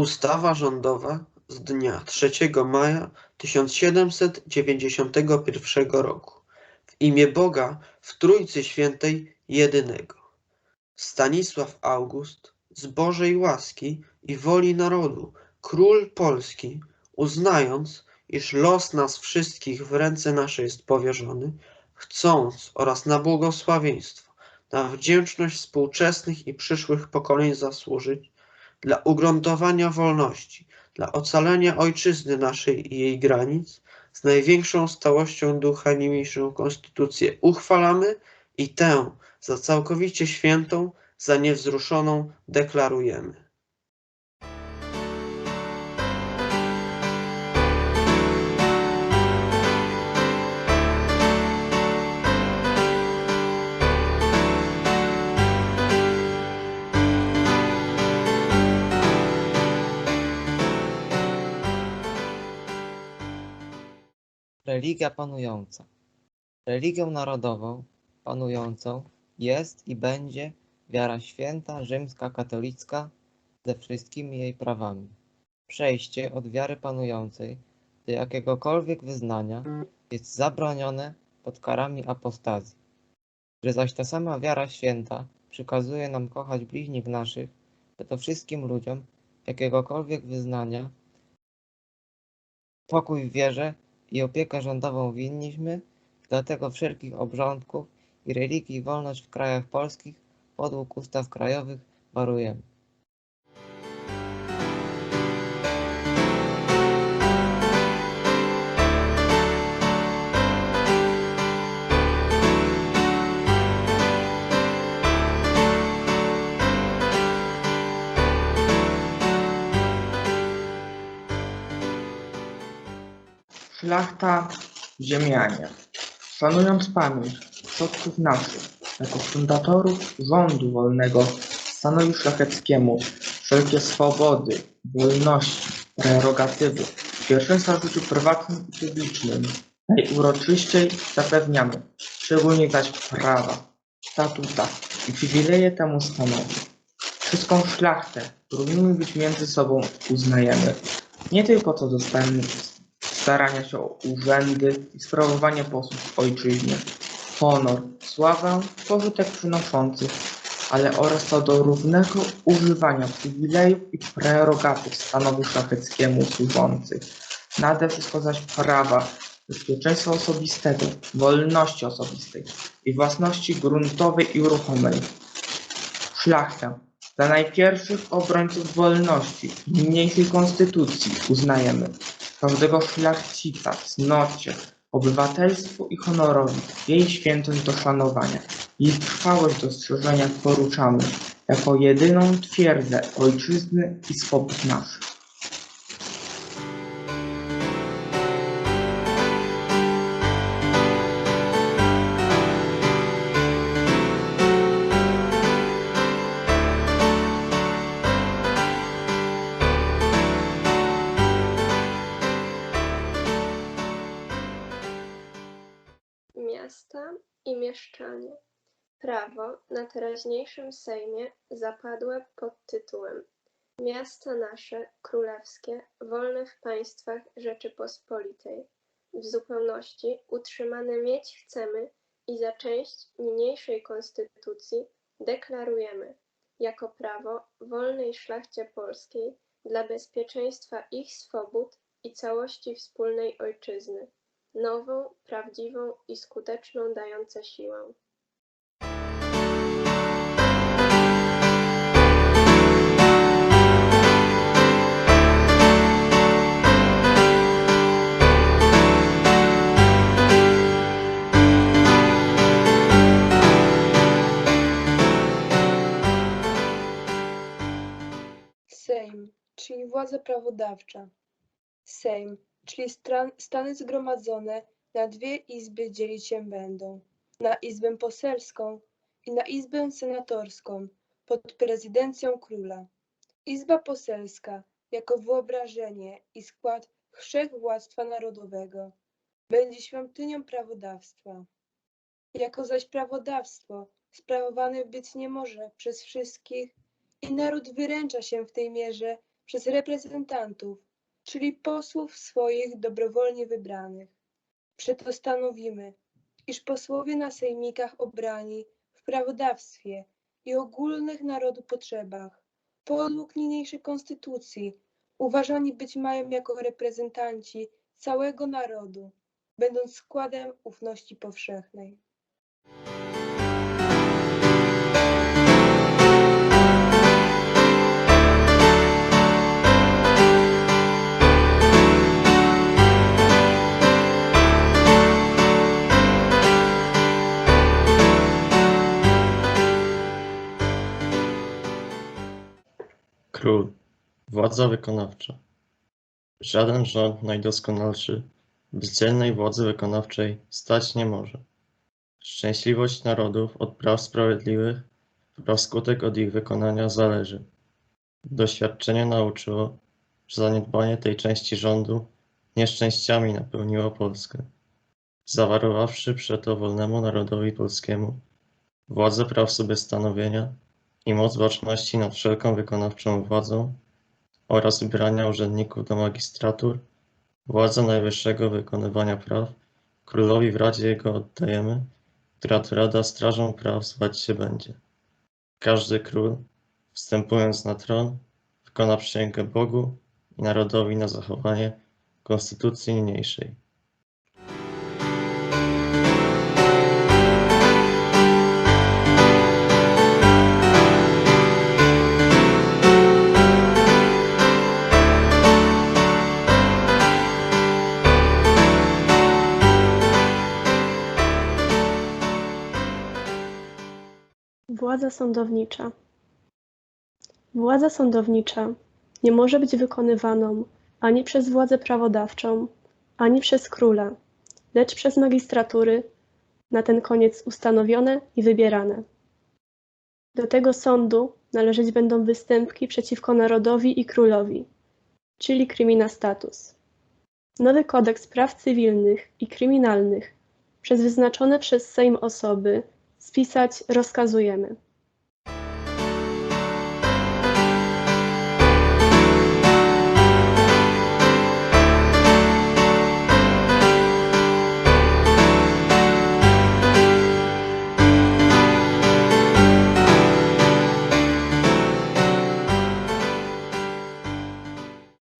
Ustawa rządowa z dnia 3 maja 1791 roku. W imię Boga w Trójcy Świętej Jedynego. Stanisław August z Bożej łaski i woli narodu, król Polski, uznając, iż los nas wszystkich w ręce nasze jest powierzony, chcąc oraz na błogosławieństwo, na wdzięczność współczesnych i przyszłych pokoleń zasłużyć, dla ugruntowania wolności, dla ocalenia ojczyzny naszej i jej granic, z największą stałością ducha niniejszą konstytucję uchwalamy i tę za całkowicie świętą, za niewzruszoną deklarujemy. Religia panująca. Religią narodową panującą jest i będzie wiara święta, rzymska, katolicka ze wszystkimi jej prawami. Przejście od wiary panującej do jakiegokolwiek wyznania jest zabronione pod karami apostazji. Że zaś ta sama wiara święta przykazuje nam kochać bliźnich naszych, to to wszystkim ludziom jakiegokolwiek wyznania pokój w wierze i opiekę rządową winniśmy, dlatego wszelkich obrządków i religii wolność w krajach polskich podług ustaw krajowych warujemy. Szlachta, ziemianie, szanując pamięć przodków naszych, jako fundatorów rządu wolnego, stanowi szlacheckiemu wszelkie swobody, wolności, prerogatywy, pierwszeństwa w życiu prywatnym i publicznym. Najuroczyściej zapewniamy, szczególnie zaś prawa, statuta i przywileje temu stanowi. Wszystką szlachtę równymi być między sobą uznajemy, nie tylko co do stan- starania się o urzędy i sprawowanie posług w ojczyźnie, honor, sławę, pożytek przynoszących, ale oraz co do równego używania przywilejów i prerogatyw stanowi szlacheckiemu służących. Nade wszystko zaś prawa, bezpieczeństwa osobistego, wolności osobistej i własności gruntowej i ruchomej. Szlachtę za najpierwszych obrońców wolności i niniejszej konstytucji uznajemy każdego szlachcica, cnocie, obywatelstwu i honorowi, jej świętość do szanowania, jej trwałość dostrzeżenia poruczamy, jako jedyną twierdzę ojczyzny i swobód naszych. I mieszczanie. Prawo na teraźniejszym Sejmie zapadłe pod tytułem Miasta nasze, królewskie, wolne w państwach Rzeczypospolitej, w zupełności utrzymane mieć chcemy i za część niniejszej konstytucji deklarujemy jako prawo wolnej szlachcie polskiej dla bezpieczeństwa ich swobód i całości wspólnej ojczyzny nową, prawdziwą i skuteczną dające siłę. Sejm, czyli władza prawodawcza. Sejm, czyli stany zgromadzone na dwie izby dzielić się będą. Na izbę poselską i na izbę senatorską pod prezydencją króla. Izba poselska jako wyobrażenie i skład wszechwładztwa narodowego będzie świątynią prawodawstwa. Jako zaś prawodawstwo sprawowane być nie może przez wszystkich i naród wyręcza się w tej mierze przez reprezentantów, czyli posłów swoich dobrowolnie wybranych. Przeto stanowimy, iż posłowie na sejmikach obrani w prawodawstwie i ogólnych narodu potrzebach, podług niniejszej konstytucji, uważani być mają jako reprezentanci całego narodu, będąc składem ufności powszechnej. Król, władza wykonawcza. Żaden rząd najdoskonalszy bez dzielnej władzy wykonawczej stać nie może. Szczęśliwość narodów od praw sprawiedliwych, a skutek od ich wykonania zależy. Doświadczenie nauczyło, że zaniedbanie tej części rządu nieszczęściami napełniło Polskę. Zawarowawszy przeto wolnemu narodowi polskiemu władzę praw sobie stanowienia i moc baczności nad wszelką wykonawczą władzą oraz wybrania urzędników do magistratur, władzę najwyższego wykonywania praw królowi w Radzie jego oddajemy, która to Rada Strażą Praw zwać się będzie. Każdy król, wstępując na tron, wykona przysięgę Bogu i narodowi na zachowanie konstytucji niniejszej. Władza sądownicza. Władza sądownicza nie może być wykonywaną ani przez władzę prawodawczą, ani przez króla, lecz przez magistratury, na ten koniec ustanowione i wybierane. Do tego sądu należeć będą występki przeciwko narodowi i królowi, czyli crimina status. Nowy kodeks praw cywilnych i kryminalnych przez wyznaczone przez Sejm osoby spisać rozkazujemy.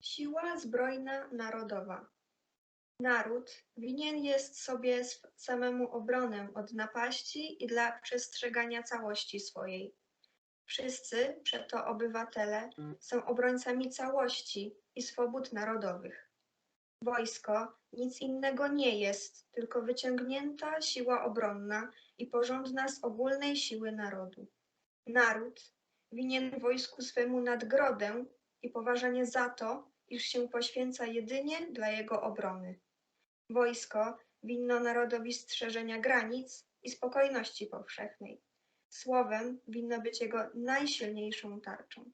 Siła zbrojna narodowa. Naród winien jest sobie samemu obronę od napaści i dla przestrzegania całości swojej. Wszyscy, przeto obywatele, są obrońcami całości i swobód narodowych. Wojsko nic innego nie jest, tylko wyciągnięta siła obronna i porządna z ogólnej siły narodu. Naród winien wojsku swemu nadgrodę i poważanie za to, iż się poświęca jedynie dla jego obrony. Wojsko winno narodowi strzeżenia granic i spokojności powszechnej. Słowem winno być jego najsilniejszą tarczą.